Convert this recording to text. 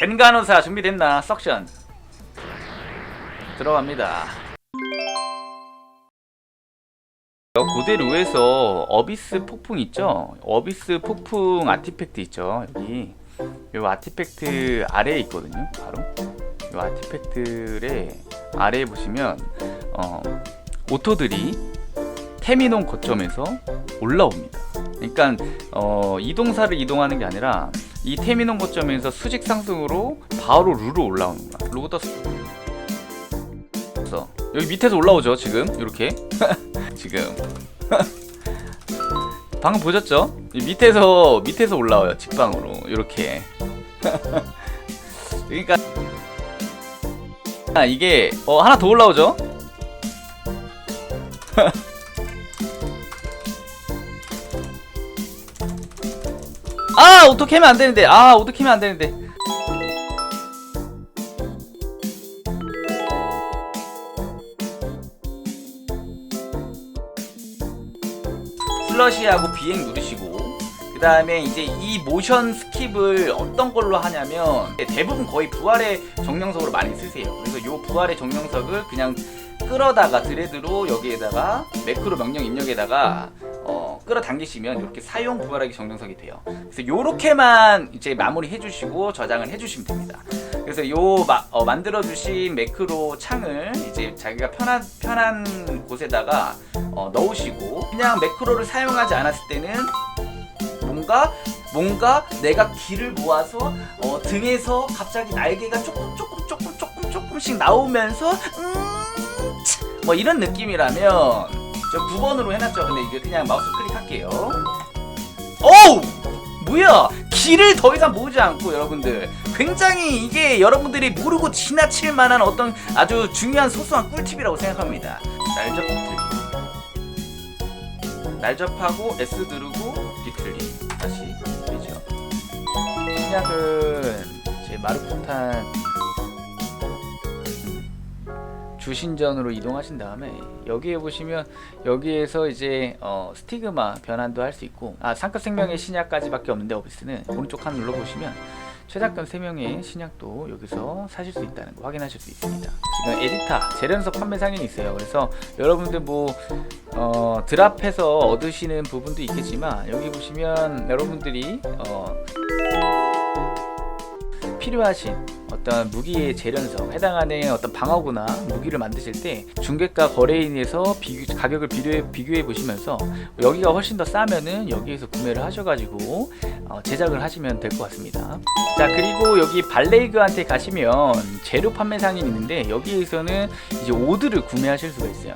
젠간호사 준비됐나? 석션 들어갑니다. 고대 루에서 어비스 폭풍 있죠? 어비스 폭풍 아티팩트 있죠? 여기 요 아티팩트 아래에 있거든요. 바로 요 아티팩트의 아래에 보시면 어, 오토들이 테미논 거점에서 올라옵니다. 그러니까 어, 이동사를 이동하는 게 아니라 이 테미논 거점에서 수직 상승으로 바로 루로 올라오는 거야. 그래서 여기 밑에서 올라오죠 지금 이렇게 지금 방금 보셨죠? 이 밑에서 밑에서 올라와요 직방으로 이렇게. 그러니까 아, 이게 어, 하나 더 올라오죠? 아 오토 캐면 안 되는데. 아 오토 캐면 안 되는데. 슬러시하고 비행 누르시고 그 다음에 이제 이 모션 스킵을 어떤 걸로 하냐면 대부분 거의 부활의 정령석으로 많이 쓰세요. 그래서 요 부활의 정령석을 그냥 끌어다가 드레드로 여기에다가 매크로 명령 입력에다가 어, 끌어당기시면 이렇게 사용 부활하기 정령석이 돼요. 그래서 요렇게만 이제 마무리 해 주시고 저장을 해 주시면 됩니다. 그래서 요 마, 어, 만들어 주신 매크로 창을 이제 자기가 편한 편한 곳에다가 어, 넣으시고 그냥 매크로를 사용하지 않았을 때는 뭔가 뭔가 내가 기를 모아서 어, 등에서 갑자기 날개가 조금 조금 조금 조금 조금씩 나오면서 음, 치, 뭐 이런 느낌이라면 저 9번으로 해놨죠. 근데 이게 그냥 마우스 클릭할게요. 오우! 뭐야? 길을 더 이상 모으지 않고 여러분들 굉장히 이게 여러분들이 모르고 지나칠 만한 어떤 아주 중요한 소소한 꿀팁이라고 생각합니다. 날접 뒤틀기. 날접하고 S 누르고 뒤틀기. 다시 되죠. 신약은 제 마르코탄 주신전으로 이동하신 다음에 여기에 보시면 여기에서 이제 어, 스티그마 변환도 할 수 있고 아 상급 생명의 신약까지밖에 없는데 오비스는 오른쪽 칸 눌러 보시면 최장급 3명의 신약도 여기서 사실 수 있다는 거 확인하실 수 있습니다. 지금 에디타 재련석 판매 상인이 있어요. 그래서 여러분들 뭐 어, 드랍해서 얻으시는 부분도 있겠지만 여기 보시면 여러분들이 어, 필요하신 어떤 무기의 재련석 해당하는 어떤 방어구나 무기를 만드실 때 중개가 거래인에서 비교, 가격을 비교해, 비교해 보시면서 여기가 훨씬 더 싸면은 여기에서 구매를 하셔가지고 어, 제작을 하시면 될 것 같습니다. 자 그리고 여기 발레이그한테 가시면 재료 판매 상인 있는데 여기에서는 이제 오드를 구매하실 수가 있어요.